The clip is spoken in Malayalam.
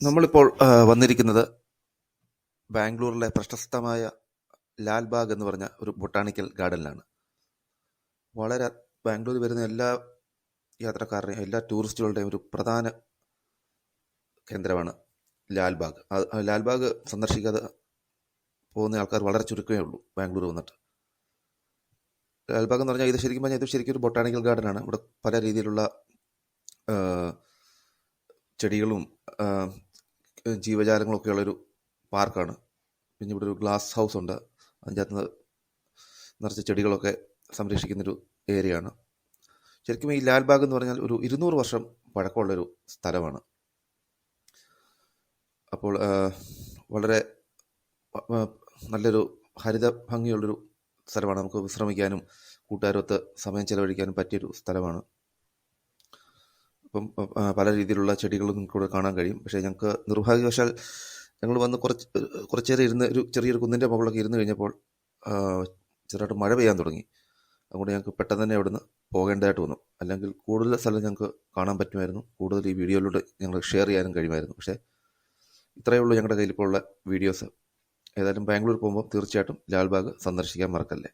നമ്മളിപ്പോൾ വന്നിരിക്കുന്നത് ബാംഗ്ലൂരിലെ പ്രശസ്തമായ ലാൽബാഗ് എന്ന് പറഞ്ഞ ഒരു ബൊട്ടാണിക്കൽ ഗാർഡനിലാണ്. വളരെ ബാംഗ്ലൂർ വരുന്ന എല്ലാ യാത്രക്കാരുടെയും എല്ലാ ടൂറിസ്റ്റുകളുടെയും ഒരു പ്രധാന കേന്ദ്രമാണ് ലാൽബാഗ്. ലാൽബാഗ് സന്ദർശിക്കാതെ പോകുന്ന ആൾക്കാർ വളരെ ചുരുക്കമേ ഉള്ളൂ ബാംഗ്ലൂർ വന്നിട്ട്. ലാൽബാഗ് എന്ന് പറഞ്ഞാൽ ഇത് ശരിക്കും പറഞ്ഞാൽ ഇത് ശരിക്കും ഒരു ബൊട്ടാണിക്കൽ ഗാർഡൻ ആണ് ഇവിടെ പല രീതിയിലുള്ള ചെടികളും ജീവജാലങ്ങളും ജീവജാലങ്ങളൊക്കെ ഉള്ളൊരു പാർക്കാണ്. പിന്നെ ഇവിടെ ഒരു ഗ്ലാസ് ഹൗസ് ഉണ്ട്. അതിന്റെ അകത്ത് നിറച്ച് ചെടികളൊക്കെ സംരക്ഷിക്കുന്നൊരു ഏരിയ ആണ് ശരിക്കും ഈ ലാൽബാഗ് എന്ന് പറഞ്ഞാൽ ഒരു ഇരുന്നൂറ് വർഷം പഴക്കമുള്ളൊരു സ്ഥലമാണ്. അപ്പോൾ വളരെ നല്ലൊരു ഹരിത ഭംഗിയുള്ളൊരു സ്ഥലമാണ്. നമുക്ക് വിശ്രമിക്കാനും കൂട്ടുകാരൊത്ത് സമയം ചെലവഴിക്കാനും പറ്റിയൊരു സ്ഥലമാണ്. അപ്പം പല രീതിയിലുള്ള ചെടികളും നിങ്ങൾക്ക് ഇവിടെ കാണാൻ കഴിയും. പക്ഷേ ഞങ്ങൾക്ക് നിർഭാഗ്യവശാൽ ഞങ്ങൾ വന്ന് കുറച്ച് കുറച്ച് നേരം ഇരുന്ന് ഒരു ചെറിയൊരു കുന്നിന്റെ മുകളിലൊക്കെ ഇരുന്ന് കഴിഞ്ഞപ്പോൾ ചെറുതായിട്ട് മഴ പെയ്യാൻ തുടങ്ങി. അതുകൊണ്ട് ഞങ്ങൾക്ക് പെട്ടെന്ന് തന്നെ അവിടുന്ന് പോകേണ്ടതായിട്ട് വന്നു. അല്ലെങ്കിൽ കൂടുതൽ സ്ഥലം ഞങ്ങൾക്ക് കാണാൻ പറ്റുമായിരുന്നു. കൂടുതൽ ഈ വീഡിയോയിലൂടെ ഞങ്ങൾ ഷെയർ ചെയ്യാനും കഴിയുമായിരുന്നു. പക്ഷേ ഇത്രയേ ഉള്ളൂ ഞങ്ങളുടെ കയ്യിൽ ഇപ്പോൾ ഉള്ള വീഡിയോസ് ഏതായാലും ബാംഗ്ലൂർ പോകുമ്പോൾ തീർച്ചയായിട്ടും ലാൽബാഗ് സന്ദർശിക്കാൻ മറക്കല്ലേ?